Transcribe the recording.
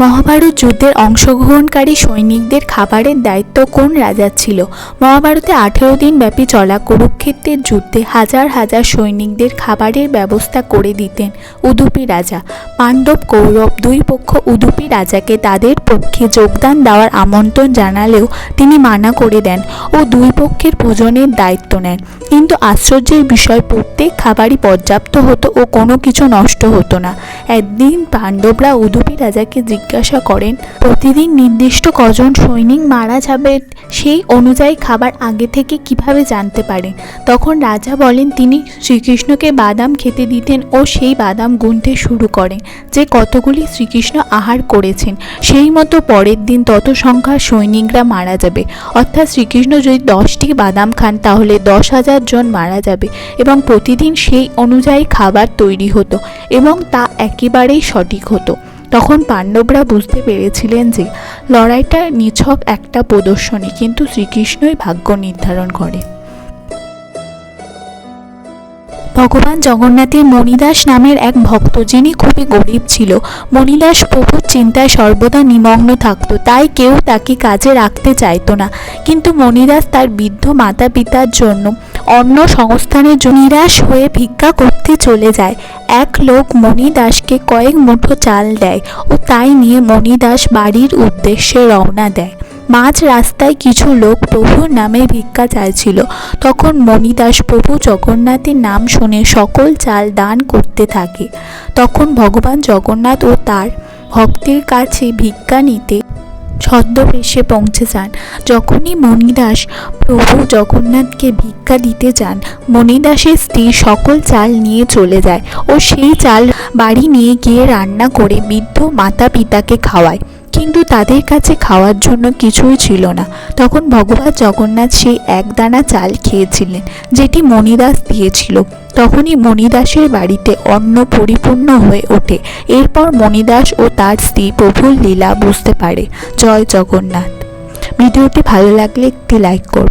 মহাভারত যুদ্ধের অংশগ্রহণকারী সৈনিকদের খাবারের দায়িত্ব কোন রাজার ছিল? মহাভারতে আঠেরো দিন ব্যাপী চলা কুরুক্ষেত্রের যুদ্ধে হাজার হাজার সৈনিকদের খাবারের ব্যবস্থা করে দিতেন উদুপি রাজা। পাণ্ডব কৌরব দুই পক্ষ উদুপি রাজাকে তাদের পক্ষে যোগদান দেওয়ার আমন্ত্রণ জানালেও তিনি মানা করে দেন ও দুই পক্ষের ভোজনের দায়িত্ব নেন। কিন্তু আশ্চর্যের বিষয়, প্রত্যেক খাবারই পর্যাপ্ত হতো ও কোনো কিছু নষ্ট হতো না। একদিন পাণ্ডবরা উদুপি রাজাকে জিজ্ঞাসা করেন, প্রতিদিন নির্দিষ্ট কজন সৈনিক মারা যাবে সেই অনুযায়ী খাবার আগে থেকে কীভাবে জানতে পারেন তখন রাজা বলেন, তিনি শ্রীকৃষ্ণকে বাদাম খেতে দিতেন ও সেই বাদাম গুনতে শুরু করেন, যে কতগুলি শ্রীকৃষ্ণ আহার করেছেন। সেই মতো পরের দিন তত সংখ্যার সৈনিকরা মারা যাবে। অর্থাৎ শ্রীকৃষ্ণ যদি দশটি বাদাম খান, তাহলে দশ হাজার জন মারা যাবে এবং প্রতিদিন সেই অনুযায়ী খাবার তৈরি হতো এবং তা একেবারেই সঠিক হতো। তখন পাণ্ডবরা বুঝতে পেরেছিলেন যে লড়াইটা নিছক একটা প্রদর্শনী, কিন্তু শ্রীকৃষ্ণই ভাগ্য নির্ধারণ করে। ভগবান জগন্নাথের মণিদাস নামের এক ভক্ত যিনি খুবই গরিব ছিল, মণিদাস প্রভুর চিন্তায় সর্বদা নিমগ্ন থাকতো, তাই কেউ তাকে কাজে রাখতে চাইতো না। কিন্তু মণিদাস তার বৃদ্ধ মাতা পিতার জন্য অন্য সংস্থানের জন্য নিরাশ হয়ে ভিক্ষা করতে চলে যায়। এক লোক মণিদাসকে কয়েক মুঠো চাল দেয় ও তাই নিয়ে মণিদাস বাড়ির উদ্দেশ্যে রওনা দেয়। মাঝ রাস্তায় কিছু লোক প্রভুর নামে ভিক্ষা চাইছিল। তখন মণিদাস প্রভু জগন্নাথের নাম শুনে সকল চাল দান করতে থাকে। তখন ভগবান জগন্নাথ ও তার ভক্তের কাছে ভিক্ষা নিতে ছদ্মবেশে পৌঁছে যান। যখনই মণিদাস প্রভু জগন্নাথকে ভিক্ষা দিতে যান, মণিদাসের স্ত্রী সকল চাল নিয়ে চলে যায় ও সেই চাল বাড়ি নিয়ে গিয়ে রান্না করে বৃদ্ধ মাতা পিতাকে খাওয়ায়। তাদের কাছে খাওয়ার জন্য কিছুই ছিল না। তখন ভগবান জগন্নাথ সেই একদানা চাল খেয়েছিলেন, যেটি মণিদাস দিয়েছিল। তখনই মণিদাসের বাড়িতে অন্ন পরিপূর্ণ হয়ে ওঠে। এরপর মণিদাস ও তার স্ত্রী প্রভুর লীলা বুঝতে পারে। জয় জগন্নাথ। ভিডিওটি ভালো লাগলে একটি লাইক করবেন।